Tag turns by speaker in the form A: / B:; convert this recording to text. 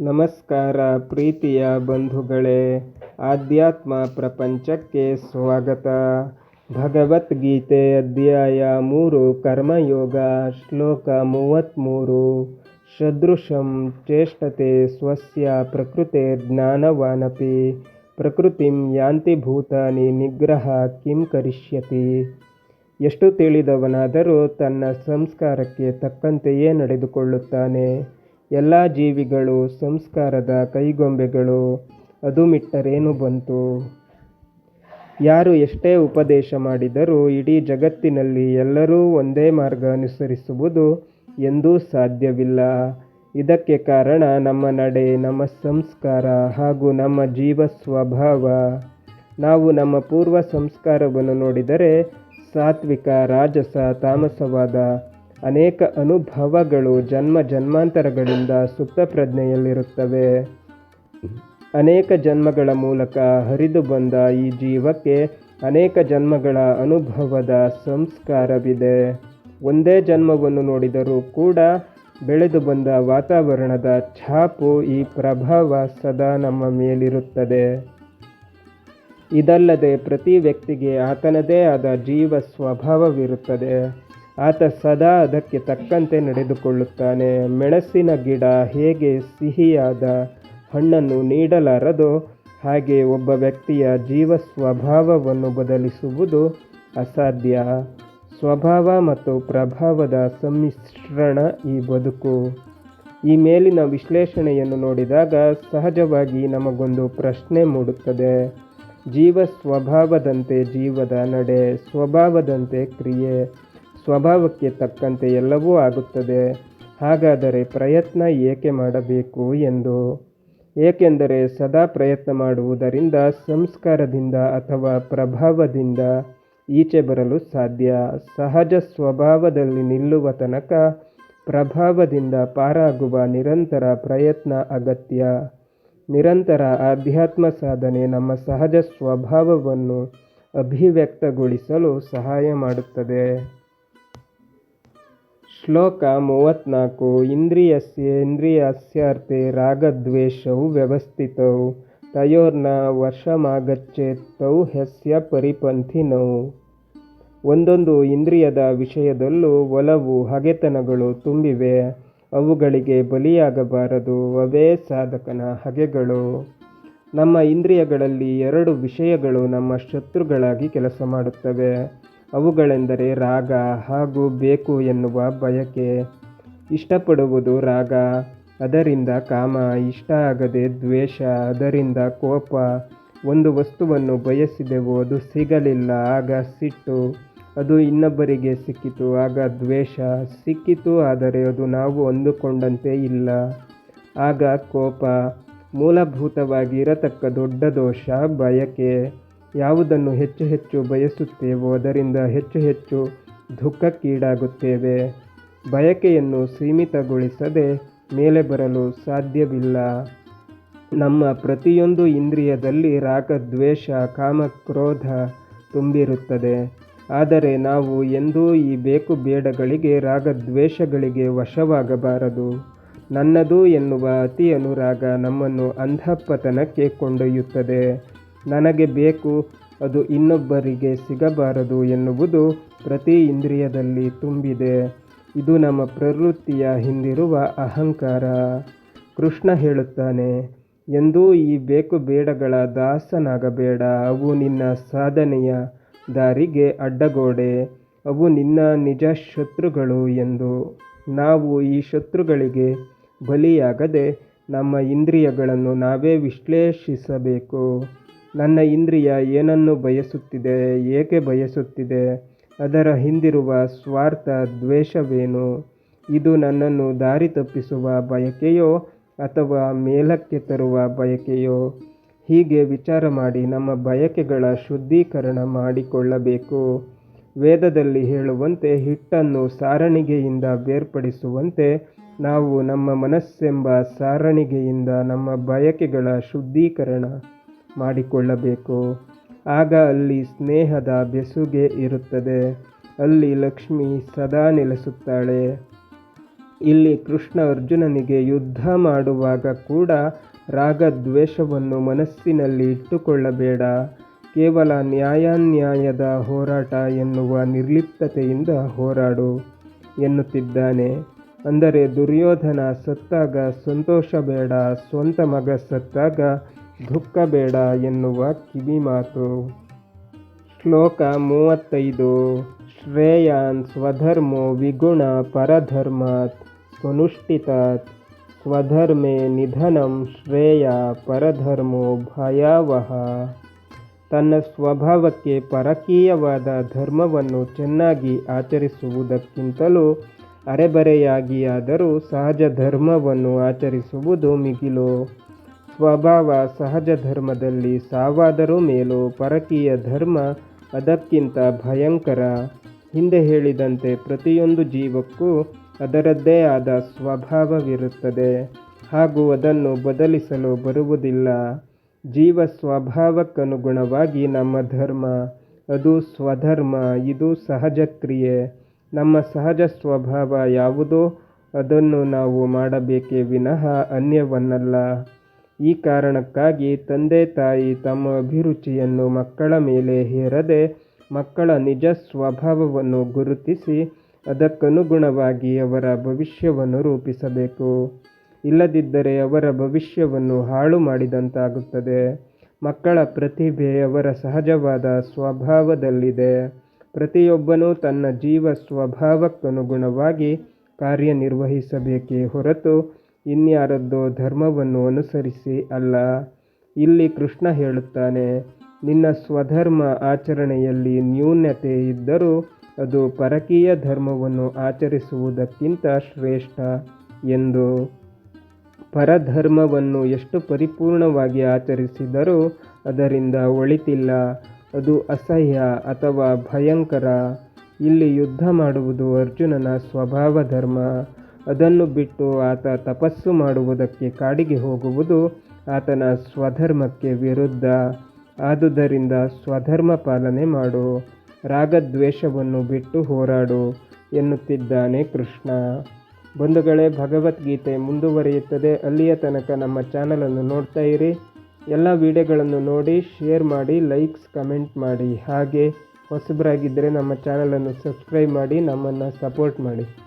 A: ನಮಸ್ಕಾರ ಪ್ರೀತಿಯ ಬಂಧುಗಳೇ, ಆಧ್ಯಾತ್ಮ ಪ್ರಪಂಚಕ್ಕೆ ಸ್ವಾಗತ. ಭಗವದ್ಗೀತೆ ಅಧ್ಯಾಯ ಮೂರು, ಕರ್ಮಯೋಗ, ಶ್ಲೋಕ ಮೂವತ್ತ್ಮೂರು ಸದೃಶಂ ಚೇಷ್ಟತೆ ಸ್ವಸ್ಯ ಪ್ರಕೃತೆ ಜ್ಞಾನವಾನಪಿ. ಪ್ರಕೃತಿಂ ಯಾಂತಿ ಭೂತಾನಿ ನಿಗ್ರಹ ಕಿಂ ಕರಿಷ್ಯತಿ. ಎಷ್ಟು ತಿಳಿದವನಾದರೂ ತನ್ನ ಸಂಸ್ಕಾರಕ್ಕೆ ತಕ್ಕಂತೆಯೇ ನಡೆದುಕೊಳ್ಳುತ್ತಾನೆ. ಎಲ್ಲ ಜೀವಿಗಳು ಸಂಸ್ಕಾರದ ಕೈಗೊಂಬೆಗಳು. ಅದು ಮಿಟ್ಟರೇನು ಬಂತು? ಯಾರು ಎಷ್ಟೇ ಉಪದೇಶ ಮಾಡಿದರೂ ಇಡೀ ಜಗತ್ತಿನಲ್ಲಿ ಎಲ್ಲರೂ ಒಂದೇ ಮಾರ್ಗ ಅನುಸರಿಸುವುದು ಎಂದೂ ಸಾಧ್ಯವಿಲ್ಲ. ಇದಕ್ಕೆ ಕಾರಣ ನಮ್ಮ ನಡೆ, ನಮ್ಮ ಸಂಸ್ಕಾರ ಹಾಗೂ ನಮ್ಮ ಜೀವ ಸ್ವಭಾವ ನಾವು ನಮ್ಮ ಪೂರ್ವ ಸಂಸ್ಕಾರವನ್ನು ನೋಡಿದರೆ ಸಾತ್ವಿಕ, ರಾಜಸ, ತಾಮಸವಾದ ಅನೇಕ ಅನುಭವಗಳು ಜನ್ಮ ಜನ್ಮಾಂತರಗಳಿಂದ ಸುಪ್ತ ಪ್ರಜ್ಞೆಯಲ್ಲಿರುತ್ತವೆ. ಅನೇಕ ಜನ್ಮಗಳ ಮೂಲಕ ಹರಿದು ಬಂದ ಈ ಜೀವಕ್ಕೆ ಅನೇಕ ಜನ್ಮಗಳ ಅನುಭವದ ಸಂಸ್ಕಾರವಿದೆ. ಒಂದೇ ಜನ್ಮವನ್ನು ನೋಡಿದರೂ ಕೂಡ ಬೆಳೆದು ಬಂದ ವಾತಾವರಣದ ಛಾಪು ಈ ಪ್ರಭಾವ ಸದಾ ನಮ್ಮ ಮೇಲಿರುತ್ತದೆ. ಇದಲ್ಲದೆ ಪ್ರತಿ ವ್ಯಕ್ತಿಗೆ ಆತನದೇ ಆದ ಜೀವ ಸ್ವಭಾವವಿರುತ್ತದೆ. ಆತ ಸದಾ ಅದಕ್ಕೆ ತಕ್ಕಂತೆ ನಡೆದುಕೊಳ್ಳುತ್ತಾನೆ. ಮೆಣಸಿನ ಗಿಡ ಹೇಗೆ ಸಿಹಿಯಾದ ಹಣ್ಣನ್ನು ನೀಡಲಾರದು ಹಾಗೆ ಒಬ್ಬ ವ್ಯಕ್ತಿಯ ಜೀವ ಸ್ವಭಾವವನ್ನು ಬದಲಿಸುವುದು ಅಸಾಧ್ಯ. ಸ್ವಭಾವ ಮತ್ತು ಪ್ರಭಾವದ ಸಮ್ಮಿಶ್ರಣ ಈ ಬದುಕು. ಈ ಮೇಲಿನ ವಿಶ್ಲೇಷಣೆಯನ್ನು ನೋಡಿದಾಗ ಸಹಜವಾಗಿ ನಮಗೊಂದು ಪ್ರಶ್ನೆ ಮೂಡುತ್ತದೆ. ಜೀವ ಸ್ವಭಾವದಂತೆ ಜೀವದ ನಡೆ, ಸ್ವಭಾವದಂತೆ ಕ್ರಿಯೆ. ಸ್ವಭಾವಕ್ಕೆ ತಕ್ಕಂತೆ ಎಲ್ಲವೂ ಆಗುತ್ತದೆ. ಹಾಗಾದರೆ ಪ್ರಯತ್ನ ಏಕೆ ಮಾಡಬೇಕು ಎಂದು? ಏಕೆಂದರೆ ಸದಾ ಪ್ರಯತ್ನ ಮಾಡುವುದರಿಂದ ಸಂಸ್ಕಾರದಿಂದ ಅಥವಾ ಪ್ರಭಾವದಿಂದ ಈಚೆ ಬರಲು ಸಾಧ್ಯ. ಸಹಜ ಸ್ವಭಾವದಲ್ಲಿ ನಿಲ್ಲುವ ತನಕ ಪ್ರಭಾವದಿಂದ ಪಾರಾಗುವ ನಿರಂತರ ಪ್ರಯತ್ನ ಅಗತ್ಯ. ನಿರಂತರ ಆಧ್ಯಾತ್ಮ ಸಾಧನೆ ನಮ್ಮ ಸಹಜ ಸ್ವಭಾವವನ್ನು ಅಭಿವ್ಯಕ್ತಗೊಳಿಸಲು ಸಹಾಯ ಮಾಡುತ್ತದೆ. ಶ್ಲೋಕ ಮೂವತ್ತ್ನಾಲ್ಕು ಇಂದ್ರಿಯಸ್ಯೇಂದ್ರಿಯಸ್ಯಾರ್ಥೆ ರಾಗದ್ವೇಷವು ವ್ಯವಸ್ಥಿತೌ, ತಯೋರ್ನ ವಶಮಾಗಚ್ಚೇತ್ ಹೆಸ್ಯ ಹ್ಯಸ್ಯ ಪರಿಪಂಥಿನೌ. ಒಂದೊಂದು ಇಂದ್ರಿಯದ ವಿಷಯದಲ್ಲೂ ಒಲವು ಹಗೆತನಗಳು ತುಂಬಿವೆ, ಅವುಗಳಿಗೆ ಬಲಿಯಾಗಬಾರದು, ಅವೇ ಸಾಧಕನ ಹಗೆಗಳು. ನಮ್ಮ ಇಂದ್ರಿಯಗಳಲ್ಲಿ ಎರಡು ವಿಷಯಗಳು ನಮ್ಮ ಶತ್ರುಗಳಾಗಿ ಕೆಲಸ ಮಾಡುತ್ತವೆ. ಅವುಗಳೆಂದರೆ ರಾಗ ಹಾಗೂ ಬೇಕು ಎನ್ನುವ ಬಯಕೆ. ಇಷ್ಟಪಡುವುದು ರಾಗ, ಅದರಿಂದ ಕಾಮ, ಇಷ್ಟ ಆಗದೆ ದ್ವೇಷ, ಅದರಿಂದ ಕೋಪ. ಒಂದು ವಸ್ತುವನ್ನು ಬಯಸಿದೆವು ಅದು ಸಿಗಲಿಲ್ಲ, ಆಗ ಸಿಟ್ಟು. ಅದು ಇನ್ನೊಬ್ಬರಿಗೆ ಸಿಕ್ಕಿತು, ಆಗ ದ್ವೇಷ. ಸಿಕ್ಕಿತು ಆದರೆ ಅದು ನಾವು ಅಂದುಕೊಂಡಂತೆ ಇಲ್ಲ. ಆಗ ಕೋಪ. ಮೂಲಭೂತವಾಗಿ ಇರತಕ್ಕ ದೊಡ್ಡ ದೋಷ, ಬಯಕೆ. ಯಾವುದನ್ನು ಹೆಚ್ಚು ಹೆಚ್ಚು ಬಯಸುತ್ತೇವೋ ಅದರಿಂದ ಹೆಚ್ಚು ಹೆಚ್ಚು ದುಃಖಕ್ಕೀಡಾಗುತ್ತೇವೆ. ಬಯಕೆಯನ್ನು ಸೀಮಿತಗೊಳಿಸದೆ ಮೇಲೆ ಬರಲು ಸಾಧ್ಯವಿಲ್ಲ. ನಮ್ಮ ಪ್ರತಿಯೊಂದು ಇಂದ್ರಿಯದಲ್ಲಿ ರಾಗದ್ವೇಷ ಕಾಮಕ್ರೋಧ ಕಾಮ, ಕ್ರೋಧ ತುಂಬಿರುತ್ತದೆ. ಆದರೆ ನಾವು ಎಂದೂ ಈ ಬೇಕು ಬೇಡಗಳಿಗೆ ರಾಗದ್ವೇಷಗಳಿಗೆ ವಶವಾಗಬಾರದು. ನನ್ನದು ಎನ್ನುವ ಅತಿ ಅನುರಾಗ ನಮ್ಮನ್ನು ಅಂಧಪತನಕ್ಕೆ ಕೊಂಡೊಯ್ಯುತ್ತದೆ. ನನಗೆ ಬೇಕು, ಅದು ಇನ್ನೊಬ್ಬರಿಗೆ ಸಿಗಬಾರದು ಎನ್ನುವುದು ಪ್ರತಿ ಇಂದ್ರಿಯದಲ್ಲಿ ತುಂಬಿದೆ. ಇದು ನಮ್ಮ ಪ್ರವೃತ್ತಿಯ ಹಿಂದಿರುವ ಅಹಂಕಾರ. ಕೃಷ್ಣ ಹೇಳುತ್ತಾನೆ, ಎಂದೂ ಈ ಬೇಕು ಬೇಡಗಳ ದಾಸನಾಗಬೇಡ. ಅವು ನಿನ್ನ ಸಾಧನೆಯ ದಾರಿಗೆ ಅಡ್ಡಗೋಡೆ. ಅವು ನಿನ್ನ ನಿಜ ಶತ್ರುಗಳು ಎಂದು. ನಾವು ಈ ಶತ್ರುಗಳಿಗೆ ಬಲಿಯಾಗದೆ ನಮ್ಮ ಇಂದ್ರಿಯಗಳನ್ನು ನಾವೇ ವಿಶ್ಲೇಷಿಸಬೇಕು. ನನ್ನ ಇಂದ್ರಿಯ ಏನನ್ನು ಬಯಸುತ್ತಿದೆ, ಏಕೆ ಬಯಸುತ್ತಿದೆ? ಅದರ ಹಿಂದಿರುವ ಸ್ವಾರ್ಥ ದ್ವೇಷವೇನು? ಇದು ನನ್ನನ್ನು ದಾರಿ ತಪ್ಪಿಸುವ ಬಯಕೆಯೋ ಅಥವಾ ಮೇಲಕ್ಕೆ ತರುವ ಬಯಕೆಯೋ? ಹೀಗೆ ವಿಚಾರ ಮಾಡಿ ನಮ್ಮ ಬಯಕೆಗಳ ಶುದ್ಧೀಕರಣ ಮಾಡಿಕೊಳ್ಳಬೇಕು. ವೇದದಲ್ಲಿ ಹೇಳುವಂತೆ ಹಿಟ್ಟನ್ನು ಸಾರಣಿಗೆಯಿಂದ ಬೇರ್ಪಡಿಸುವಂತೆ ನಾವು ನಮ್ಮ ಮನಸ್ಸೆಂಬ ಸಾರಣಿಗೆಯಿಂದ ನಮ್ಮ ಬಯಕೆಗಳ ಶುದ್ಧೀಕರಣ ಮಾಡಿಕೊಳ್ಳಬೇಕು. ಆಗ ಅಲ್ಲಿ ಸ್ನೇಹದ ಬೆಸುಗೆ ಇರುತ್ತದೆ. ಅಲ್ಲಿ ಲಕ್ಷ್ಮಿ ಸದಾ ನೆಲೆಸುತ್ತಾಳೆ. ಇಲ್ಲಿ ಕೃಷ್ಣ ಅರ್ಜುನನಿಗೆ ಯುದ್ಧ ಮಾಡುವಾಗ ಕೂಡ ರಾಗದ್ವೇಷವನ್ನು ಮನಸ್ಸಿನಲ್ಲಿ ಇಟ್ಟುಕೊಳ್ಳಬೇಡ. ಕೇವಲ ನ್ಯಾಯಾನ್ಯಾಯದ ಹೋರಾಟ ಎನ್ನುವ ನಿರ್ಲಿಪ್ತತೆಯಿಂದ ಹೋರಾಡು ಎನ್ನುತ್ತಿದ್ದಾನೆ. ಅಂದರೆ ದುರ್ಯೋಧನ ಸತ್ತಾಗ ಸಂತೋಷ ಬೇಡ, ಸ್ವಂತ ಮಗ ಸತ್ತಾಗ ದುಃಖ ಬೇಡ ಎನ್ನುವ ಕಿವಿಮಾತು ಶ್ಲೋಕ ಮೂವತ್ತೈದು. ಶ್ರೇಯಾನ್ ಸ್ವಧರ್ಮೋ ವಿಗುಣ ಪರಧರ್ಮಾತ್ ಸ್ವನುಷ್ಠಿತಾತ್. ಸ್ವಧರ್ಮೇ ನಿಧನಂ ಶ್ರೇಯ ಪರಧರ್ಮೋ ಭಯಾವಹ. ತನ್ನ ಸ್ವಭಾವಕ್ಕೆ ಪರಕೀಯವಾದ ಧರ್ಮವನ್ನು ಚೆನ್ನಾಗಿ ಆಚರಿಸುವುದಕ್ಕಿಂತಲೂ ಅರೆಬರೆಯಾಗಿಯಾದರೂ ಸಹಜ ಧರ್ಮವನ್ನು ಆಚರಿಸುವುದು ಮಿಗಿಲು. ಸ್ವಭಾವ ಸಹಜ ಧರ್ಮದಲ್ಲಿ ಸಾವಾದರೂ ಮೇಲೂ ಪರಕೀಯ ಧರ್ಮ ಅದಕ್ಕಿಂತ ಭಯಂಕರ. ಹಿಂದೆ ಹೇಳಿದಂತೆ ಪ್ರತಿಯೊಂದು ಜೀವಕ್ಕೂ ಅದರದ್ದೇ ಆದ ಸ್ವಭಾವವಿರುತ್ತದೆ. ಹಾಗೂ ಅದನ್ನು ಬದಲಿಸಲು ಬರುವುದಿಲ್ಲ. ಜೀವ ಸ್ವಭಾವಕ್ಕನುಗುಣವಾಗಿ ನಮ್ಮ ಧರ್ಮ, ಅದು ಸ್ವಧರ್ಮ, ಇದು ಸಹಜ ಕ್ರಿಯೆ. ನಮ್ಮ ಸಹಜ ಸ್ವಭಾವ ಯಾವುದೋ ಅದನ್ನು ನಾವು ಮಾಡಬೇಕೇ ವಿನಃ ಅನ್ಯವನ್ನಲ್ಲ. ಈ ಕಾರಣಕ್ಕಾಗಿ ತಂದೆ ತಾಯಿ ತಮ್ಮ ಅಭಿರುಚಿಯನ್ನು ಮಕ್ಕಳ ಮೇಲೆ ಹೇರದೆ ಮಕ್ಕಳ ನಿಜ ಸ್ವಭಾವವನ್ನು ಗುರುತಿಸಿ ಅದಕ್ಕನುಗುಣವಾಗಿ ಅವರ ಭವಿಷ್ಯವನ್ನು ರೂಪಿಸಬೇಕು. ಇಲ್ಲದಿದ್ದರೆ ಅವರ ಭವಿಷ್ಯವನ್ನು ಹಾಳು ಮಾಡಿದಂತಾಗುತ್ತದೆ. ಮಕ್ಕಳ ಪ್ರತಿಭೆ ಅವರ ಸಹಜವಾದ ಸ್ವಭಾವದಲ್ಲಿದೆ. ಪ್ರತಿಯೊಬ್ಬನೂ ತನ್ನ ಜೀವ ಸ್ವಭಾವಕ್ಕನುಗುಣವಾಗಿ ಕಾರ್ಯನಿರ್ವಹಿಸಬೇಕೇ ಹೊರತು ಇನ್ಯಾರದ್ದೋ ಧರ್ಮವನ್ನು ಅನುಸರಿಸಿ ಅಲ್ಲ. ಇಲ್ಲಿ ಕೃಷ್ಣ ಹೇಳುತ್ತಾನೆ, ನಿನ್ನ ಸ್ವಧರ್ಮ ಆಚರಣೆಯಲ್ಲಿ ನ್ಯೂನ್ಯತೆ ಇದ್ದರೂ ಅದು ಪರಕೀಯ ಧರ್ಮವನ್ನು ಆಚರಿಸುವುದಕ್ಕಿಂತ ಶ್ರೇಷ್ಠ ಎಂದು. ಪರಧರ್ಮವನ್ನು ಎಷ್ಟು ಪರಿಪೂರ್ಣವಾಗಿ ಆಚರಿಸಿದರೂ ಅದರಿಂದ ಒಳಿತಿಲ್ಲ. ಅದು ಅಸಹ್ಯ ಅಥವಾ ಭಯಂಕರ. ಇಲ್ಲಿ ಯುದ್ಧ ಮಾಡುವುದು ಅರ್ಜುನನ ಸ್ವಭಾವ ಧರ್ಮ ಅದನ್ನು ಬಿಟ್ಟು ಆತ ತಪಸ್ಸು ಮಾಡುವುದಕ್ಕೆ ಕಾಡಿಗೆ ಹೋಗುವುದು ಆತನ ಸ್ವಧರ್ಮಕ್ಕೆ ವಿರುದ್ಧ. ಆದುದರಿಂದ ಸ್ವಧರ್ಮ ಪಾಲನೆ ಮಾಡು, ರಾಗದ್ವೇಷವನ್ನು ಬಿಟ್ಟು ಹೋರಾಡು ಎನ್ನುತ್ತಿದ್ದಾನೆ ಕೃಷ್ಣ. ಬಂಧುಗಳೇ, ಭಗವದ್ಗೀತೆ ಮುಂದುವರಿಯುತ್ತದೆ. ಅಲ್ಲಿಯ ತನಕ ನಮ್ಮ ಚಾನಲನ್ನು ನೋಡ್ತಾ ಇರಿ. ಎಲ್ಲ ವಿಡಿಯೋಗಳನ್ನು ನೋಡಿ, ಶೇರ್ ಮಾಡಿ, ಲೈಕ್ಸ್, ಕಮೆಂಟ್ ಮಾಡಿ. ಹಾಗೆ ಹೊಸಬರಾಗಿದ್ದರೆ ನಮ್ಮ ಚಾನಲನ್ನು ಸಬ್ಸ್ಕ್ರೈಬ್ ಮಾಡಿ, ನಮ್ಮನ್ನು ಸಪೋರ್ಟ್ ಮಾಡಿ.